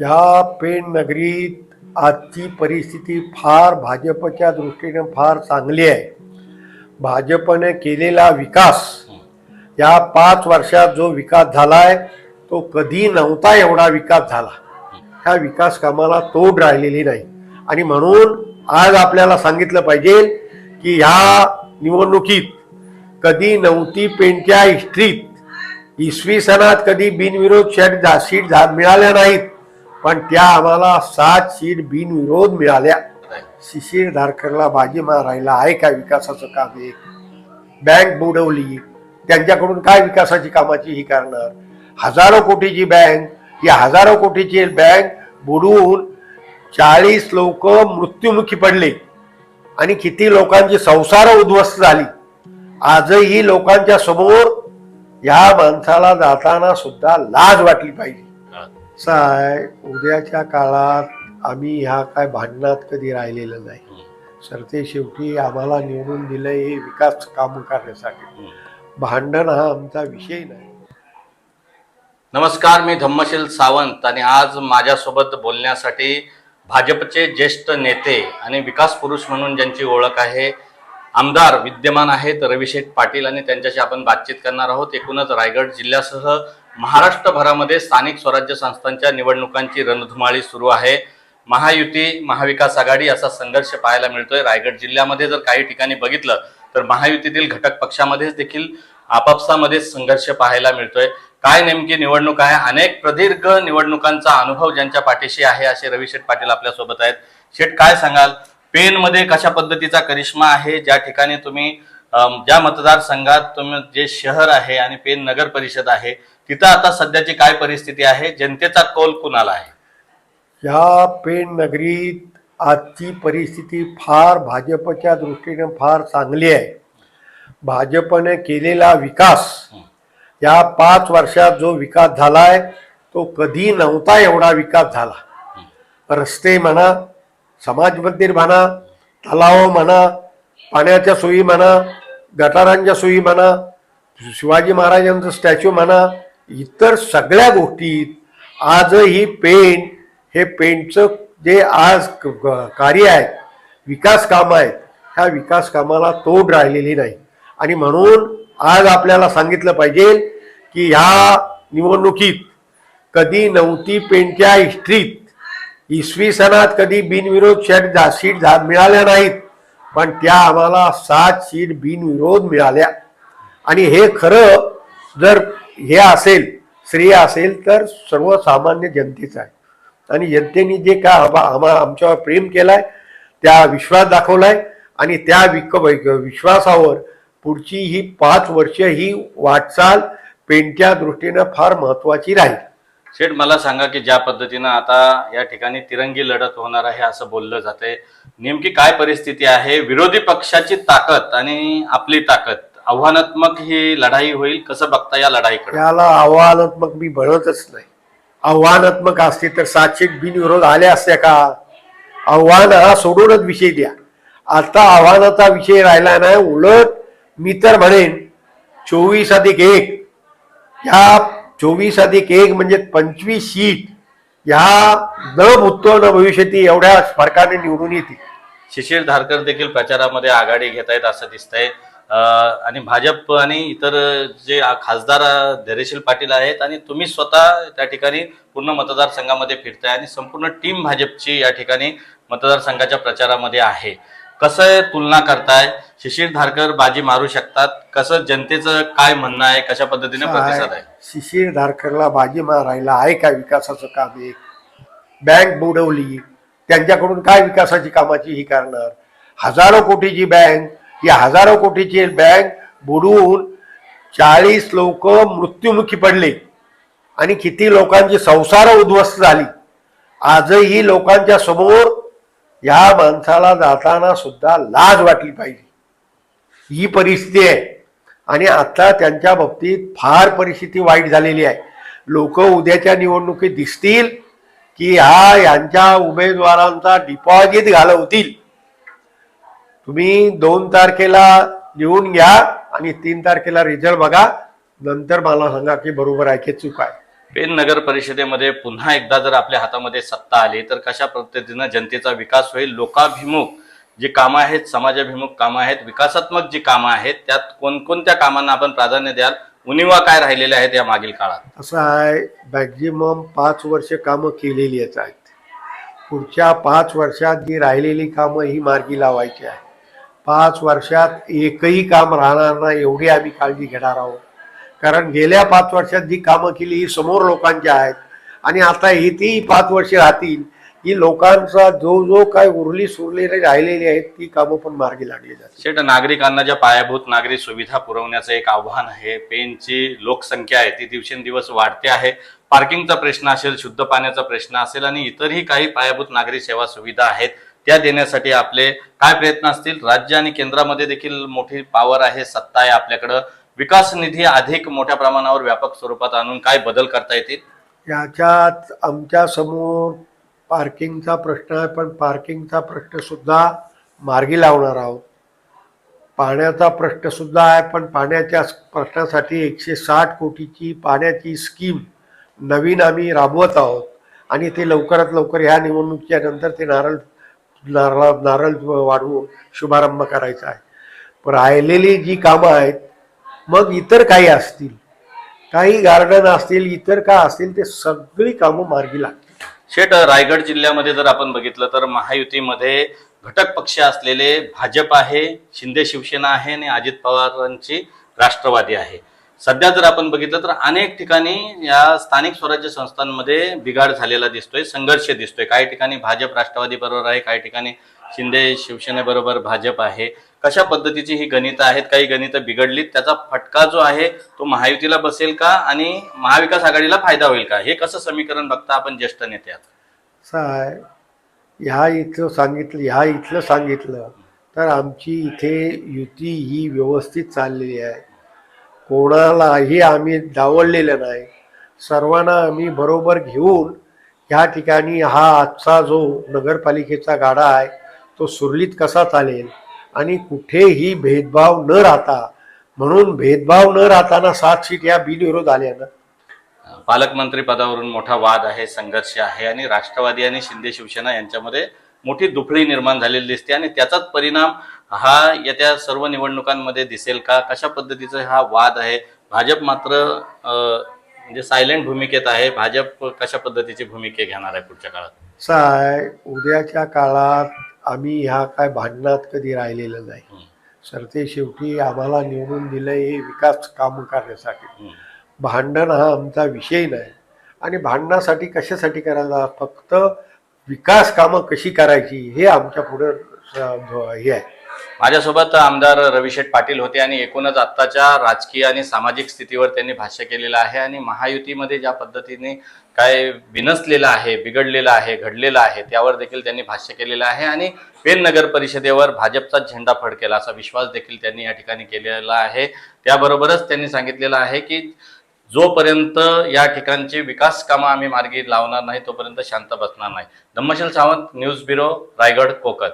या पेण नगरीत आजची परिस्थिती फार भाजपच्या दृष्टीने फार चांगली आहे. भाजपने केलेला विकास या पाच वर्षात जो विकास झालाय तो कधी नव्हता एवढा विकास झाला. ह्या विकास कामाला तोड राहिलेली नाही. आणि म्हणून आज आपल्याला सांगितलं पाहिजे की ह्या निवडणुकीत कधी नव्हती पेणच्या हिस्ट्रीत इसवी सणात कधी बिनविरोध शेट सीट झा मिळाल्या नाहीत. पण त्या आम्हाला सात सीट बिनविरोध मिळाल्या. शिशिर धारकरला बाजी मारायला आहे काय विकासाचं काम एक बँक बुडवली. त्यांच्याकडून काय विकासाची कामाची ही करणार? हजारो कोटीची बँक ही हजारो कोटीची बँक बुडवून चाळीस लोक मृत्युमुखी पडले. आणि किती लोकांची संसार उद्ध्वस्त झाली. आजही लोकांच्या समोर या माणसाला जाताना सुद्धा लाज वाटली पाहिजे. आहे उद्याच्या काळात आम्ही ह्या काय भांडणात कधी राहिलेलं नाही. सरते शेवटी आम्हाला निवडून दिलं हे विकास काम करण्यासाठी. भांडण हा आमचा विषय नाही. नमस्कार मी धम्मशील सावंत आणि आज माझ्यासोबत बोलण्यासाठी भाजपचे ज्येष्ठ नेते आणि विकास पुरुष म्हणून ज्यांची ओळख आहे आमदार विद्यमान आहेत रविशेठ पाटील आणि त्यांच्याशी आपण बातचीत करणार आहोत. एकूणच रायगड जिल्ह्यासह महाराष्ट्रभरामध्ये स्थानिक स्वराज्य संस्थांच्या निवडणुकांची रणधुमाळी सुरू आहे. महायुती महाविकास आघाडी असा संघर्ष पाहायला मिळतोय. रायगड जिल्ह्यामध्ये जर काही ठिकाणी बघितलं तर महायुतीतील घटक पक्षामध्येच देखील आपापसामध्ये संघर्ष पाहायला मिळतोय. काय नेमकी निवडणूक आहे? अनेक प्रदीर्घ निवडणुकांचा अनुभव ज्यांच्या पाठीशी आहे असे रवी शेठ पाटील आपल्यासोबत आहेत. शेठ काय सांगाल? पेनमध्ये कशा पद्धतीचा करिश्मा आहे? ज्या ठिकाणी तुम्ही ज्या मतदारसंघात तुम्ही जे शहर आहे आणि पेन नगर परिषद आहे तिथं आता सध्याची काय परिस्थिती आहे? जनतेचा कौल कुणाला आहे? या पेण नगरीत आजची परिस्थिती फार भाजपच्या दृष्टीने फार चांगली आहे. भाजपने केलेला विकास या पाच वर्षात जो विकास झालाय तो कधी नव्हता एवढा विकास झाला. रस्ते म्हणा समाज मंदिर म्हणा तलाव म्हणा पाण्याच्या सोयी म्हणा गटारांच्या सोयी म्हणा शिवाजी महाराजांचं स्टॅच्यू म्हणा इतर सगळ्या गोष्टीत आजही पेन हे पेंटचं जे आज क- कार्य आहे विकास काम आहेत ह्या विकास कामाला तोड राहिलेली नाही. आणि म्हणून आज आपल्याला सांगितलं पाहिजे की ह्या निवडणुकीत कधी नव्हती पेंटच्या हिस्ट्रीत इसवी सणात कधी बिनविरोध शेट जा सीट झा मिळाल्या नाहीत पण त्या आम्हाला सात सीट बिनविरोध मिळाल्या. आणि हे खरं जर हे असेल श्रेय असेल तर सर्वसामान्य जनतेचं आहे. आणि जनतेने जे काय आम्हा आमच्यावर प्रेम केलाय त्या विश्वास दाखवलाय आणि त्या विक विश्वासावर पुढची ही पाच वर्ष ही वाटचाल पेंटच्या दृष्टीनं फार महत्वाची राहील. शेठ मला सांगा की ज्या पद्धतीनं आता या ठिकाणी तिरंगी लढत होणार आहे असं बोललं जाते नेमकी काय परिस्थिती आहे? विरोधी पक्षाची ताकद आणि आपली ताकद. आव्हानात्मक ही लढाई होईल कसं बघता या लढाईकडे? याला आव्हानात्मक मी म्हणतच नाही. आव्हानात्मक असते तर सातशे बिनविरोध आल्या असत्या का? आव्हान हा सोडूनच विषय द्या. आता आव्हानाचा विषय राहिला नाही उलट मी तर म्हणेन चोवीस अधिक एक ह्या चोवीस अधिक एक म्हणजे पंचवीस सीट ह्या न भूतो न भविष्यती एवढ्या फरकाने निवडून येतील. शिशिर धारकर देखील प्रचारामध्ये आघाडी घेत आहेत असं दिसतंय. आणि भाजप आणि इतर जे खासदार धैर्यशील पाटील आहेत आणि तुम्ही स्वतः त्या ठिकाणी पूर्ण मतदारसंघामध्ये फिरताय आणि संपूर्ण टीम भाजपची या ठिकाणी मतदारसंघाच्या प्रचारामध्ये आहे. कसं तुलना करताय? शिशिर धारकर बाजी मारू शकतात. कसं जनतेचं काय म्हणणं आहे? कशा पद्धतीने प्रतिसाद आहे? शिशिर धारकरला बाजी मारायला आहे काय विकासाचं काम एक बँक बुडवली. त्यांच्याकडून काय विकासाची कामाची ही करणार? हजारो कोटीची बँक ही हजारो कोटीची बँक बुडवून चाळीस लोक मृत्युमुखी पडले. आणि किती लोकांची संसार उद्ध्वस्त झाली. आजही लोकांच्या समोर या माणसाला जाताना सुद्धा लाज वाटली पाहिजे. ही परिस्थिती आहे. आणि आता त्यांच्या बाबतीत फार परिस्थिती वाईट झालेली आहे. लोक उद्याच्या निवडणुकीत दिसतील की हा यांच्या उमेदवारांचा डिपॉझिट घालवतील. तुम्ही दोन तारखेला लिहून घ्या आणि तीन तारखेला रिझल्ट बघा. नंतर मला सांगा की बरोबर आहे की चूक आहे. पेन नगर परिषदेमध्ये पुन्हा एकदा जर आपल्या हातामध्ये सत्ता आली तर कशा पद्धतीनं जनतेचा विकास होईल? लोकाभिमुख जी कामं आहेत समाजाभिमुख कामं आहेत विकासात्मक जी कामं आहेत त्यात कोणकोणत्या कामांना आपण प्राधान्य द्याल? उणिवा काय राहिलेल्या आहेत या मागील काळात? असं आहे मॅक्झिमम पाच वर्ष कामं केलेलीच आहेत. पुढच्या पाच वर्षात जी राहिलेली कामं ही मार्गी लावायची आहे पाच वर्षात एकही काम राहणार नाही एवढी आम्ही काळजी घेणार आहोत. कारण गेल्या पाच वर्षात जी कामं केली ही समोर लोकांची आहेत. आणि आता ही पाच वर्षे राहतील ही लोकांचा जो जो काय उरली सुरलेली राहिलेली आहेत ती कामं पण मार्गी लागली जातात शेट नागरिकांना ज्या पायाभूत नागरी सुविधा पुरवण्याचं एक आव्हान आहे पेनची लोकसंख्या आहे ती दिवसेंदिवस वाढते आहे. पार्किंगचा प्रश्न असेल शुद्ध पाण्याचा प्रश्न असेल आणि इतरही काही पायाभूत नागरी सेवा सुविधा आहेत त्या देण्यासाठी आपले काय प्रयत्न असतील? राज्य आणि केंद्रामध्ये देखील मोठी पावर आहे सत्ता आहे आपल्याकडं. विकास निधी अधिक मोठ्या प्रमाणावर व्यापक स्वरूपात आणून काय बदल करता येतील? याच्यात आमच्यासमोर पार्किंगचा प्रश्न आहे पण पार्किंगचा प्रश्न सुद्धा मार्गी लावणार आहोत. पाण्याचा प्रश्न सुद्धा आहे पण पाण्याच्या प्रश्नासाठी एकशे साठ कोटीची पाण्याची स्कीम नवीन आम्ही राबवत आहोत. आणि ते लवकरात लवकर ह्या निवडणुकीच्या नंतर ते नारळ नारळा नारळ वाढवून शुभारंभ करायचा आहे. पण राहिलेली जी कामं आहेत मग इतर काही असतील काही गार्डन असतील इतर का असतील ते सगळी कामं मार्गी लागतील. शेट रायगड जिल्ह्यामध्ये जर आपण बघितलं तर महायुतीमध्ये घटक पक्ष असलेले भाजप आहे शिंदे शिवसेना आहे आणि अजित पवारांची राष्ट्रवादी आहे. सध्या जर आपण बघितलं तर अनेक ठिकाणी या स्थानिक स्वराज्य संस्थांमध्ये बिघाड झालेला दिसतोय संघर्ष दिसतोय. काही ठिकाणी भाजप राष्ट्रवादी बरोबर आहे काही ठिकाणी शिंदे शिवसेनेबरोबर भाजप आहे. कशा पद्धतीची ही गणितं आहेत काही गणितं बिघडलीत त्याचा फटका जो आहे तो महायुतीला बसेल का आणि महाविकास आघाडीला फायदा होईल का? हे कसं समीकरण बघता आपण ज्येष्ठ नेते आहात? ह्या इथलं सांगितलं ह्या इथलं सांगितलं तर आमची इथे युती ही व्यवस्थित चाललेली आहे. कोणालाही आम्ही डावललेलं नाही. सर्वांना आम्ही बरोबर घेऊन ह्या ठिकाणी हा आजचा जो नगरपालिकेचा गाडा आहे तो सुरळीत कसा चालेल आणि कुठेही भेदभाव न राहता म्हणून भेदभाव न राहताना सात सीट या बिनविरोध आल्या ना. पालकमंत्री पदावरून मोठा वाद आहे संघर्ष आहे आणि राष्ट्रवादी आणि शिंदे शिवसेना यांच्यामध्ये मोठी दुफळी निर्माण झालेली दिसते आणि त्याचाच परिणाम हा येत्या सर्व निवडणुकांमध्ये दिसेल का? कशा पद्धतीचा हा वाद आहे? भाजप मात्र म्हणजे सायलेंट भूमिकेत आहे. भाजप कशा पद्धतीची भूमिका घेणार आहे पुढच्या काळात? आहे उद्याच्या काळात आम्ही ह्या काय भांडणात कधी राहिलेलं नाही. सरते शेवटी आम्हाला निवडून दिलं हे विकास काम करण्यासाठी. भांडण हा आमचा विषय नाही. आणि भांडणासाठी कशासाठी करायला? फक्त विकास कामं कशी करायची हे आमच्या पुढे हे आहे. माझ्यासोबत आमदार रविशेठ पाटील होते आणि एकूणच आत्ताच्या राजकीय आणि सामाजिक स्थितीवर त्यांनी भाष्य केलेलं आहे आणि महायुतीमध्ये ज्या पद्धतीने काय बिनसलेलं आहे बिघडलेलं आहे घडलेलं आहे त्यावर देखील त्यांनी भाष्य केलेलं आहे आणि पेन नगर परिषदेवर भाजपचा झेंडा फडकेला असा विश्वास देखील त्यांनी या ठिकाणी केलेला आहे. त्याबरोबरच त्यांनी सांगितलेलं आहे की जोपर्यंत या ठिकाणची विकास कामं आम्ही मार्गी लावणार नाही तोपर्यंत शांत बसणार नाही. Dhammasheel Sawant news bureau Raigad Konkan.